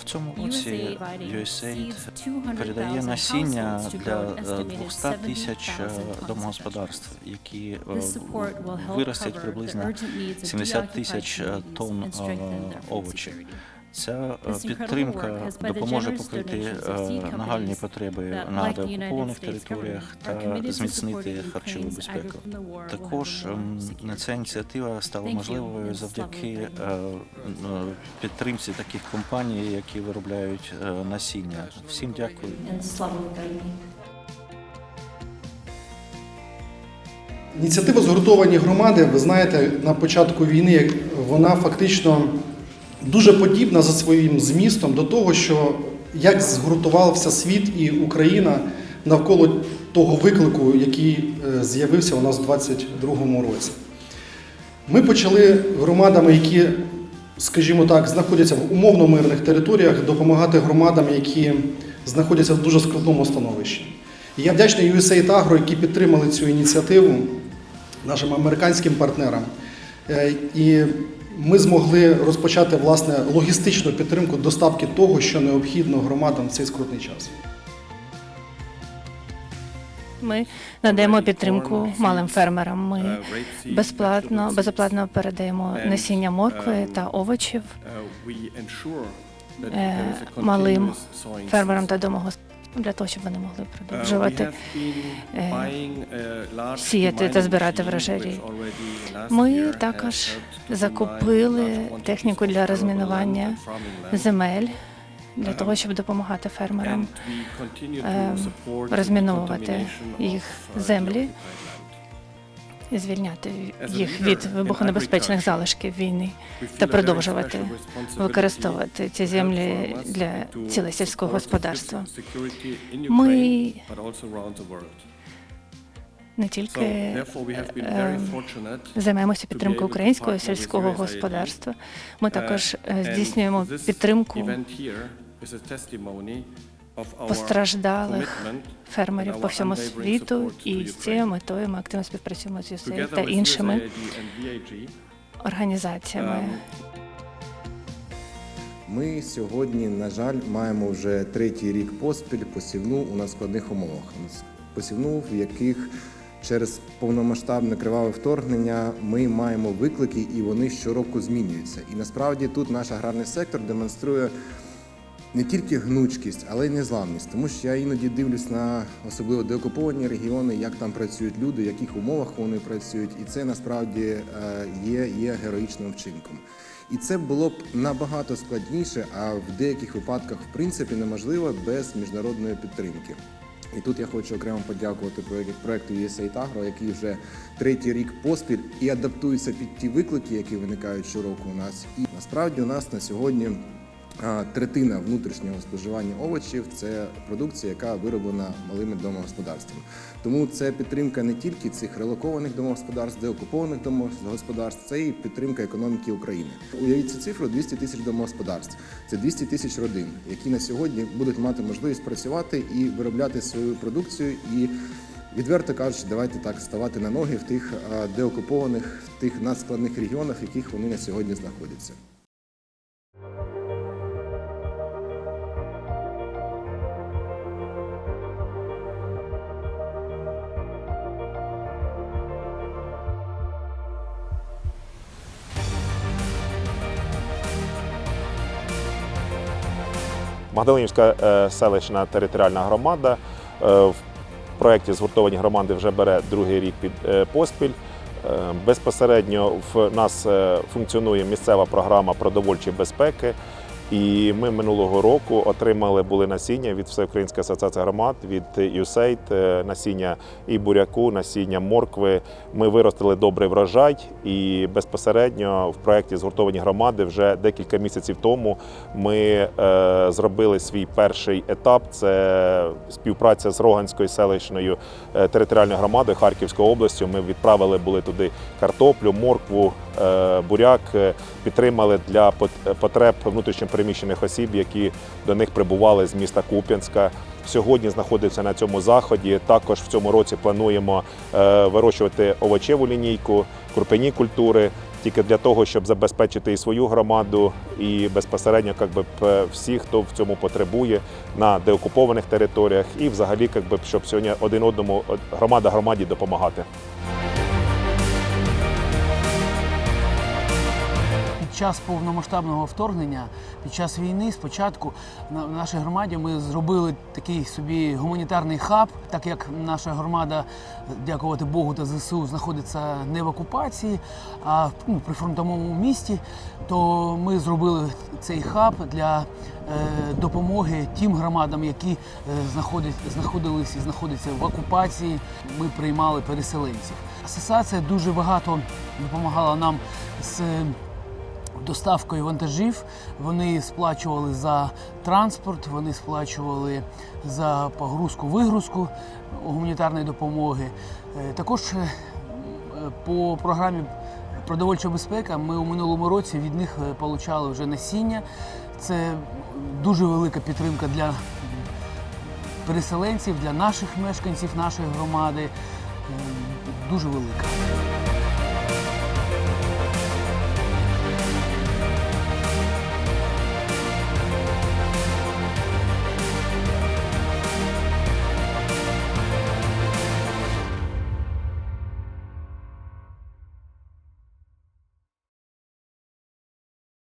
В цьому році USAID передає насіння для е, 200 200 тисяч е, домогосподарств, які е, виростять приблизно 70 тисяч е, тонн е, овочів. Ця е, підтримка допоможе покрити е, нагальні потреби на деокупованих територіях та зміцнити харчову безпеку. Також ем, ця ініціатива стала можливою завдяки е, е, підтримці таких компаній, які виробляють е, насіння. Всім дякую. Слава Україні! Ініціатива згуртовані громади, ви знаєте, на початку війни вона фактично дуже подібна за своїм змістом до того, що як згуртувався світ і Україна навколо того виклику, який е, з'явився у нас у 2022 році. Ми почали громадами, які, скажімо так, знаходяться в умовно мирних територіях, допомагати громадам, які знаходяться в дуже скрутному становищі. І я вдячний USAID Agro, які підтримали цю ініціативу нашим американським партнерам. Е, І ми змогли розпочати власне логістичну підтримку доставки того, що необхідно громадам в цей скрутний час. Ми надаємо підтримку малим фермерам. Ми безплатно, безоплатно передаємо насіння моркви та овочів е, малим фермерам та домогосподарствам для того, щоб вони могли продовжувати е, сіяти та збирати врожаї. Ми також закупили техніку для розмінування земель для того, щоб допомагати фермерам е, розміновувати їх землі і звільняти їх від вибухонебезпечних залишків війни та продовжувати використовувати ці землі для цілей сільського господарства. Ми не тільки е, займаємося підтримкою українського сільського господарства. Ми також е, здійснюємо підтримку постраждалих фермерів по всьому світу, і з цією метою ми активно співпрацюємо з USAID та іншими організаціями. Ми сьогодні, на жаль, маємо вже третій рік поспіль посівну у надскладних умовах. Посівну, в яких через повномасштабне криваве вторгнення ми маємо виклики, і вони щороку змінюються. І насправді тут наш аграрний сектор демонструє не тільки гнучкість, але й незламність. Тому що я іноді дивлюсь на особливо деокуповані регіони, як там працюють люди, в яких умовах вони працюють, і це насправді е, є, є героїчним вчинком. І це було б набагато складніше, а в деяких випадках, в принципі, неможливо без міжнародної підтримки. І тут я хочу окремо подякувати проєкту USAID Agro, який вже третій рік поспіль і адаптується під ті виклики, які виникають щороку у нас. І насправді у нас на сьогодні третина внутрішнього споживання овочів це продукція, яка вироблена малими домогосподарствами. Тому це підтримка не тільки цих релокованих домогосподарств, деокупованих домогосподарств, це і підтримка економіки України. Уявіть цю цифру 200 тисяч домогосподарств. Це 200 тисяч родин, які на сьогодні будуть мати можливість працювати і виробляти свою продукцію і. Відверто кажучи, давайте так ставати на ноги в тих деокупованих, в тих надскладних регіонах, в яких вони на сьогодні знаходяться. Магдалинівська е, селищна територіальна громада е, в проєкті згуртовані громади вже бере другий рік під е, поспіль. Безпосередньо в нас функціонує місцева програма продовольчої безпеки. І ми минулого року отримали були насіння від Всеукраїнської асоціації громад, від USAID, е, насіння і буряку, насіння моркви. Ми виростили добрий врожай, і безпосередньо в проєкті згуртовані громади вже декілька місяців тому ми е, зробили свій перший етап. Це співпраця з Роганською селищною е, територіальною громадою Харківської області. Ми відправили були туди картоплю, моркву, буряк, е, підтримали для пот- потреб внутрішньопереміщених осіб, які до них прибували з міста Куп'янська. Сьогодні знаходиться на цьому заході. Також в цьому році плануємо е, вирощувати овочеву лінійку, крупені культури. тільки для того, щоб забезпечити і свою громаду, і безпосередньо би, всіх, хто в цьому потребує на деокупованих територіях, і взагалі, би, щоб сьогодні один одному громада громаді допомагати. Час повномасштабного вторгнення, під час війни, спочатку на нашій громаді ми зробили такий собі гуманітарний хаб, так як наша громада, дякувати Богу та ЗСУ, знаходиться не в окупації, а ну, прифронтовому місті, то ми зробили цей хаб для е, допомоги тим громадам, які е, знаходять, знаходились і знаходяться в окупації. Ми приймали переселенців. Асоціація дуже багато допомагала нам з доставкою вантажів. Вони сплачували за транспорт, вони сплачували за погрузку-вигрузку гуманітарної допомоги. Е, Також е, по програмі продовольча безпека ми у минулому році від них е, отримали вже насіння. Це дуже велика підтримка для переселенців, для наших мешканців, нашої громади. Дуже велика.